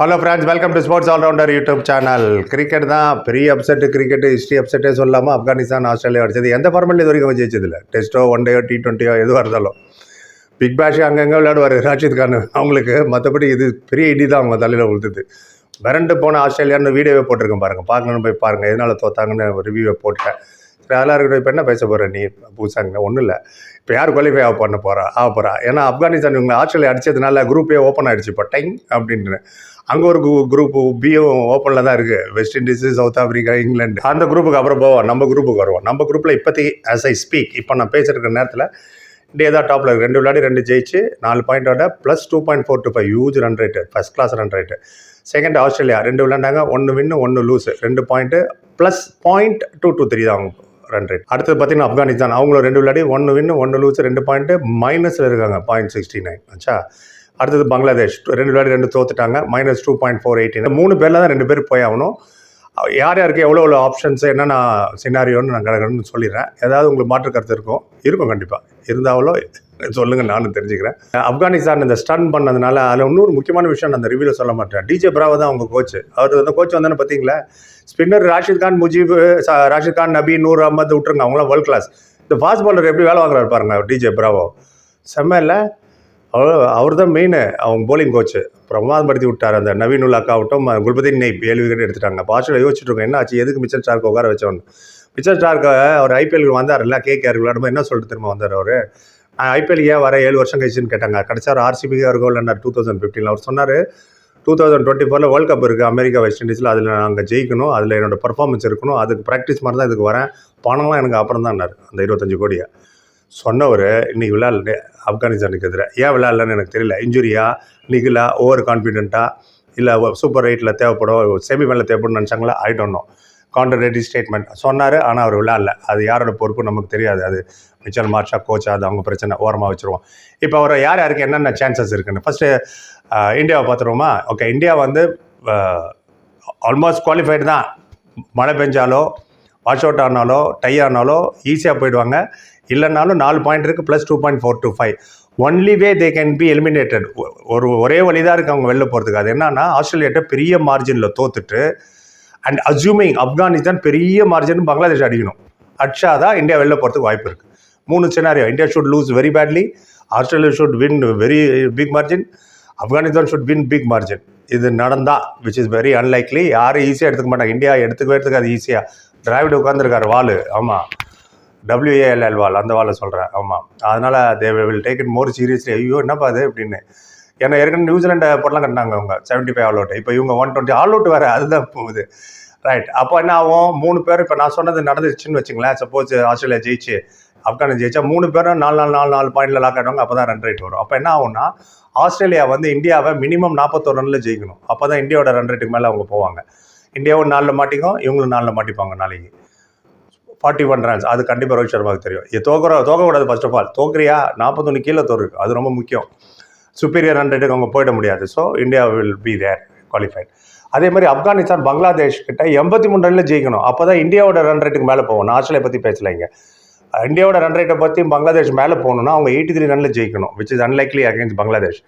Hello friends welcome to sports allrounder YouTube channel cricket தான் பெரிய upset cricket history அப்செட்டே சொல்லாமல் Afghanistan Australia அடிச்சது. எந்த ஃபார்மெட் இது வரைக்கும் ஜெயிச்சதில்ல. டெஸ்ட்டோ ஒன் டேயோ டி ட்வெண்ட்டியோ எதுவாக இருந்தாலும். பிக் பேஷ் அங்கங்கே விளையாடுவார் ராஷித் கான். அவங்களுக்கு மற்றபடி இது பெரிய இடி தான் அவங்க தலையில் உழுதுது விரண்டு போன ஆஸ்திரேலியான்னு வீடியோவே போட்டிருக்கேன் பாருங்கள் பார்க்கணும்னு போய் பாருங்கள் எதனால் தோத்தாங்கன்னு ரிவ்யூவை போட்டேன். சரி அதெல்லாம் இருக்கட்டும். இப்போ என்ன பேச போகிறேன் நீ? பூசாங்க ஒன்றும் இல்லை. இப்போ யார் குவாலிஃபை ஆக பண்ண போகிறா ஆக போகிறா ஏன்னா ஆப்கானிஸ்தான் இவங்க ஆஸ்திரேலியா அடிச்சதுனால குரூப்பே ஓப்பன் ஆகிடுச்சு இப்போ டைம் அப்படின்னு அங்கே ஒரு குரூப் பியும் ஓப்பனில் தான் இருக்குது West Indies South Africa England அந்த குரூப்புக்கு அப்புறம் போவோம். நம்ம குரூப்புக்கு வருவோம். நம்ம குரூப்பில் இப்போதைக்கு ஆஸ் ஐ ஸ்பீக் இப்போ நான் பேசியிருக்கிற நேரத்தில் இந்தியா தான் டாப்பில் இருக்குது ரெண்டு விளையாடி ரெண்டு ஜெயிச்சு நாலு பாயிண்டோட plus two point four two five huge run rate first class run rate second Australia ரெண்டு விளையாண்டாங்க. ஒன்று வின்னு ஒன்று லூஸு ரெண்டு point plus point two two three தான் அவங்க ரன் ரேட் அடுத்தது பார்த்தீங்கன்னா ஆப்கானிஸ்தான் அவங்களும் ரெண்டு விளையாடி ஒன்று வின்னு ஒன்று லூஸ் ரெண்டு பாயிண்ட்டு மைனஸில் இருக்காங்க பாயிண்ட் சிக்ஸ்டி நைன் ஆச்சா அடுத்தது பங்களாதேஷ். ரெண்டு விளையாடி ரெண்டு தோத்துட்டாங்க. Minus two point four eighteen மூணு பேரில் தான் ரெண்டு பேர் போய் ஆகணும். யார் யாருக்கு எவ்வளோ எவ்வளோ ஆப்ஷன்ஸ் என்னென்ன சினாரியோன்னு நான் கிடக்கணும்னு சொல்லிடுறேன். ஏதாவது உங்களுக்கு மாற்று கருத்து இருக்கும். இருக்கும் கண்டிப்பாக இருந்தாலும் சொல்லுங்கள் நானும் தெரிஞ்சுக்கிறேன். ஆப்கானிஸ்தான் இந்த ஸ்டன் பண்ணதுனால அதில் இன்னொரு முக்கியமான விஷயம் நான் அந்த ரிவ்யூவில் சொல்ல மாட்டேன். டிஜே பிராவோ தான் அவங்க கோச் அவர் வந்து கோச் வந்தானே பார்த்தீங்களா? ஸ்பின்னர் ராஷித் கான் முஜீப் ராஷித் கான் நபி நூர் அஹமத் விட்டுருங்க. அவங்களாம் வேர்ல்ட் கிளாஸ் இந்த ஃபாஸ்ட் பாலர் எப்படி வேலை வாங்குறாரு பாருங்க டிஜே பிராவோ செம்ம இல்லை அவர் அவர் தான் மெயினு அவங்க போலிங் கோச்சு பிரமாதப்படுத்தி விட்டார். அந்த நவீன் உல்லாக்கா ஆகட்டும் குல்பதீன் நெய் ஏழு விக்கெட் எடுத்துட்டாங்க. பாஸ்டர் யோசிச்சுட்டு இருக்கோம் என்ன ஆச்சு? எதுக்கு மிச்சர் ஸ்டார்க்கு உட்கார வச்சோன்னு மிச்சர் ஸ்டார்க்கு அவர் ஐபிஎல் வந்தார்ல கேகேஆர் விளையாடும்போது என்ன சொல்லிட்டு திரும்ப வந்தார் அவர்? ஐபிஎல் ஏன் வர ஏழு வருஷம் கழிச்சுன்னு கேட்டாங்க. கடைசியார் ஆர்சிபியாக இருக்கும் இல்லைன்னா டூ தௌசண்ட் ஃபிஃப்டீனில் அவர் சொன்னார் டூ தௌசண்ட் டுவெண்ட்டி ஃபோரில் வேர்ல்ட் கப் இருக்குது அமெரிக்கா வெஸ்ட் இண்டீஸில் அதில் நாங்கள் ஜெயிக்கணும். அதில் என்னோட பர்ஃபார்மன்ஸ் இருக்கணும். அதுக்கு ப்ராக்டிஸ் மாதிரி தான் இதுக்கு வரேன். பணம்லாம் எனக்கு அப்புறம் தான் அந்த இருபத்தஞ்சு கோடியை. சொன்னவர் இன்றைக்கி விளாட்ல ஆப்கானிஸ்தானுக்கு எதிராக ஏன் விளாட்லன்னு எனக்கு தெரியல. இன்ஜுரியா நிகிலா ஓவர் கான்ஃபிடென்ட்டாக இல்லை சூப்பர் எயிட்டில் தேவைப்படும் செமிஃபைனலில் தேவைப்படும் நினச்சாங்களா? I don't know contradictive statement சொன்னார் ஆனால் அவர் விளாட்ல அது யாரோட பொறுப்பு நமக்கு தெரியாது. அது மிச்சல் மார்ஷா கோச்சா அது அவங்க பிரச்சனை. ஓரமாக வச்சுருவோம். இப்போ அவர் யார் யாருக்கு என்னென்ன சான்சஸ் இருக்குன்னு? ஃபஸ்ட்டு இந்தியாவை பார்த்துருவோமா? ஓகே இந்தியா வந்து ஆல்மோஸ்ட் குவாலிஃபைடு தான். மழை பெஞ்சாலோ வாஷ் அவுட் ஆனாலோ டை ஆனாலோ ஈஸியாக போயிடுவாங்க. இல்லைனாலும் நாலு பாயிண்ட் இருக்குது plus two point four two five only way they can be eliminated ஒரு ஒரே வழி தான் இருக்குது அவங்க வெளில போகிறதுக்கு அது என்னன்னா ஆஸ்திரேலியாட்ட பெரிய மார்ஜினில் தோத்துட்டு அண்ட் அஸ்யூமிங் ஆப்கானிஸ்தான் பெரிய மார்ஜின் பங்களாதேஷ் அடிக்கணும். அடிச்சா தான் இந்தியா வெளில போகிறதுக்கு வாய்ப்பு இருக்குது மூணு scenario India should lose very badly Australia should win very big margin Afghanistan should win big margin இது நடந்தா விச் இஸ் வெரி அன்லைக்லி யாரும் ஈஸியாக எடுத்துக்க மாட்டாங்க. இந்தியா எடுத்துக்கவே எடுத்துக்காது ஈஸியாக டிராவிட் உட்காந்துருக்காரு வாலு. ஆமாம் டபிள்யூஏஎல்எல் வால் அந்த வாலை சொல்கிறேன் ஆமாம் அதனால் they will take it more seriously ஐயோ என்னப்பா அது அப்படின்னு. ஏன்னா ஏற்கனவே நியூசிலாண்டை போட்டலாம் கட்டினாங்க அவங்க. செவன்ட்டி ஃபைவ் ஆல் அவுட் இப்போ இவங்க ஒன் டுவெண்ட்டி ஆல் அவுட் வேறு அதுதான் போகுது. ரைட் அப்போ என்ன ஆகும்? மூணு பேர் இப்போ நான் சொன்னது நடந்துச்சுன்னு வச்சுங்களேன். சப்போஸ் ஆஸ்திரேலியா ஜெயிச்சு ஆப்கானிஸ்தான் ஜெயிச்சா மூணு பேரும் நாலு நாலு நாலு நாலு பாயிண்டில் லாக் ஆகிடுவாங்க அப்போ தான் ரன் ரேட் வரும். அப்போ என்ன ஆகும்னா ஆஸ்திரேலியா வந்து இந்தியாவை மினிமம் நாற்பத்தோரு ரனில் ஜெயிக்கணும். அப்போ தான் இந்தியாவோட ரன் ரேட்டுக்கு மேலே அவங்க போவாங்க. இந்தியாவும் நாலில் மாட்டிக்கும் இவங்களும் நாலில் மாட்டிப்பாங்க நாளைக்கு. ஃபார்ட்டி ஒன் ரன்ஸ் அது கண்டிப்பாக ரோஹித் சர்மாவுக்கு தெரியும். இது தோக்குற தோக்கக்கூடாது ஃபர்ஸ்ட் ஆஃப் ஆல் தோக்குறியா? நாற்பத்தொன்று கீழே தோருக்கு அது ரொம்ப முக்கியம். சுப்பீரியர் ரன் ரேட்டுக்கு அவங்க போயிட முடியாது. So India will be there qualified அதே மாதிரி ஆப்கானிஸ்தான் பங்களாதேஷ் கிட்ட எண்பத்தி மூணு ரன்ல ஜெயிக்கணும். அப்போ தான் இந்தியாவோட ரன் ரேட்டுக்கு மேலே போவோம். நான் ஆஸ்திரேலியா பற்றி பேசலைங்க இந்தியாவோட ரன் ரேட்டை பற்றி பங்களாதேஷ் மேலே போகணும்னா அவங்க எயிட்டி த்ரீ ரனில் ஜெயிக்கணும் which is unlikely against Bangladesh.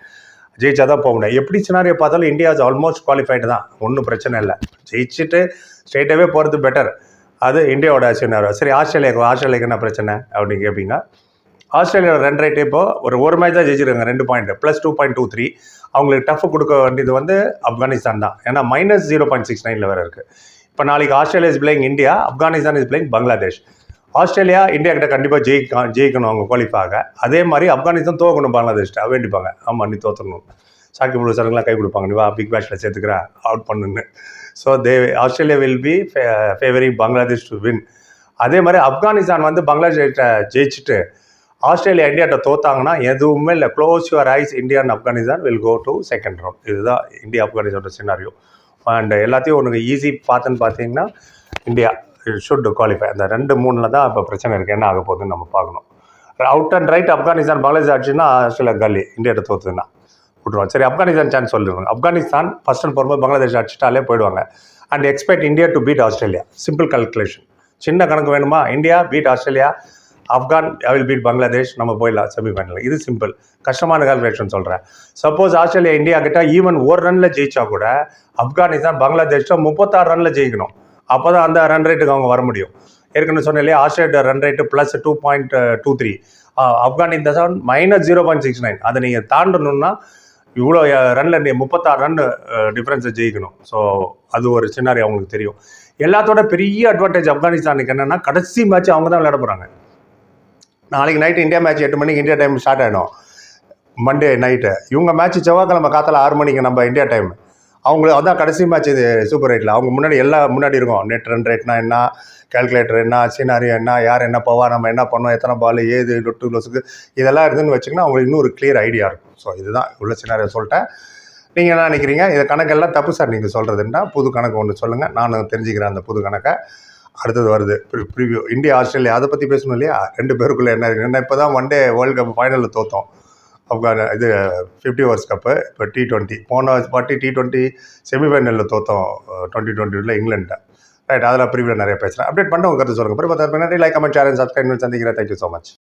ஜெயிச்சா தான் போக முடியும். எப்படி சினாரியோ பார்த்தாலும் இந்தியா இஸ் ஆல்மோஸ்ட் குவாலிஃபைடு தான். ஒன்றும் பிரச்சனை இல்லை. ஜெயிச்சுட்டு ஸ்ட்ரெயிட்டாகவே போகிறது பெட்டர் அது இந்தியாவோட சினாரியோ சரி ஆஸ்திரேலியாவுக்கு ஆஸ்திரேலியாவுக்கு என்ன பிரச்சனை அப்படின்னு கேட்பீங்க ஆஸ்திரேலியாவோட ரன் ரேட் இப்போ ஒரு ஒரு மேட்ச் தான் ஜெயிச்சிருக்காங்க ரெண்டு point plus two point two three அவங்களுக்கு டஃப் கொடுக்க வேண்டியது வந்து ஆப்கானிஸ்தான் தான். ஏன்னா மைனஸ் ஜீரோ பாயிண்ட் சிக்ஸ் நைனில் வேறு இருக்குது இப்போ நாளைக்கு Australia is playing India Afghanistan is playing Bangladesh Australia India கிட்ட கண்டிப்பாக ஜெயிக்க ஜெயிக்கணும் அவங்க குவாலிஃபாக அதே மாதிரி ஆப்கானிஸ்தான் தோக்கணும் பங்களாதேஷ்ட வேண்டிப்பாங்க. ஆமாம் நீ தோற்றணும் சாக்கி புலுசருங்களாம் கை கொடுப்பாங்க. நீ வா பிக் பேஷில் சேர்த்துக்கிற அவுட் பண்ணுன்னு. So they Australia will be favouring Bangladesh to win அதே மாதிரி ஆப்கானிஸ்தான் வந்து பங்களாதேஷ்ட ஜெயிச்சுட்டு ஆஸ்திரேலியா இந்தியாட்ட தோத்தாங்கன்னா எதுவுமே இல்லை. Close your eyes India and Afghanistan will go to second round இதுதான் இந்தியா ஆப்கானிஸ்தானோட சினாரியோ அண்ட் எல்லாத்தையும் உனக்கு ஈஸி பார்த்துன்னு பார்த்தீங்கன்னா இந்தியா ஷுட் குவாலிஃபை அந்த ரெண்டு மூணில் தான் இப்போ பிரச்சனை இருக்குது என்ன ஆக போகுதுன்னு நம்ம பார்க்கணும். Out and right Afghanistan Bangladesh ஆச்சுன்னா ஆஸ்திரேலியா காலி இந்தியாட்ட தோத்துதுன்னா. விட்ருவோம் சரி ஆப்கானிஸ்தான் சான்ஸ் சொல்லிடுவாங்க Afghanistan first and foremost Bangladesh அடிச்சிட்டாலே போயிடுவாங்க. And expect India to beat Australia simple calculation சின்ன கணக்கு வேணுமா? India beat Australia Afghan I will beat Bangladesh நம்ம போயிடலாம் செமிஃபைனல் இது சிம்பிள் கஷ்டமான கால்குலேஷன் சொல்கிறேன் சப்போஸ் ஆஸ்திரேலியா இந்தியா கிட்ட ஈவன் ஒரு ரனில் ஜெயிச்சா கூட ஆப்கானிஸ்தான் பங்களாதேஷ்ட முப்பத்தாறு ரனில் ஜெயிக்கணும். அப்போ தான் அந்த ரன் ரேட்டுக்கு அவங்க வர முடியும். ஏற்கனவே சொன்னாலே Australia run rate plus two point two three Afghanistan minus zero point six nine அதை நீங்கள் தாண்டணும்னா இவ்வளோ ரனில் நீ முப்பத்தாறு ரன் டிஃப்ரென்ஸை ஜெயிக்கணும். ஸோ அது ஒரு சின்னாரி அவங்களுக்கு தெரியும். எல்லாத்தோட பெரிய அட்வான்டேஜ் ஆப்கானிஸ்தானுக்கு என்னென்னா கடைசி மேட்ச் அவங்க தான் விளையாட போகிறாங்க நாளைக்கு நைட்டு இந்தியா மேட்ச் எட்டு மணிக்கு இந்தியா டைம் ஸ்டார்ட் ஆகிடும் மண்டே நைட்டு இவங்க மேட்ச் செவ்வாய்க்கிழமை காத்தால ஆறு மணிக்கு நம்ம இந்தியா டைம் அவங்களுக்கு அதான் கடைசி மேட்ச் இது சூப்பர் ரைட்டில் அவங்க முன்னாடி எல்லா முன்னாடி இருக்கும். நெட் ரன் ரேட்னா என்ன கால்குலேட்டர் என்ன சீனாரியோ என்ன யார் என்ன போவா நம்ம என்ன பண்ணோம் எத்தனை பால் ஏது டொட்டு க்ளோஸுக்கு இதெல்லாம் இருந்துன்னு வச்சிங்கன்னா அவங்களுக்கு இன்னும் ஒரு கிளியர் ஐடியா இருக்கும். ஸோ இதுதான் உள்ள சினாரியோ சொல்லிட்டேன். நீங்கள் என்ன நினைக்கிறீங்க? இந்த கணக்கெல்லாம் தப்பு சார் நீங்கள் சொல்கிறதுன்னா புது கணக்கு ஒன்று சொல்லுங்கள் நானும் தெரிஞ்சுக்கிறேன் அந்த புது கணக்கை. அடுத்தது வருது. ப்ரிவ்யூ இந்தியா ஆஸ்திரேலியா அதை பற்றி பேசணும் இல்லையா? ரெண்டு பேருக்குள்ளே என்ன இருக்குன்னா இப்போ தான் ஒன் டே வேர்ல்டு கப் ஃபைனலில் தோற்றோம் ஆப்கான் இது ஃபிஃப்டி ஓவர்ஸ் கப்பு இப்போ டி டுவெண்ட்டி போன பாட்டி டி டுவெண்ட்டி செமிஃபைனலில் தோத்தோம் டுவெண்ட்டி டுவெண்ட்டியில் இங்கிலாண்டை ரைட் அதில் ப்ரீவியில் நிறைய பேசுகிறேன் அப்டேட் பண்ண உங்கள் கருத்து சொல்லுங்கள் பிறகு லைக் கமெண்ட் சேனல் சப்ஸ்கிரைப் சந்திக்கிறேன். Thank you so much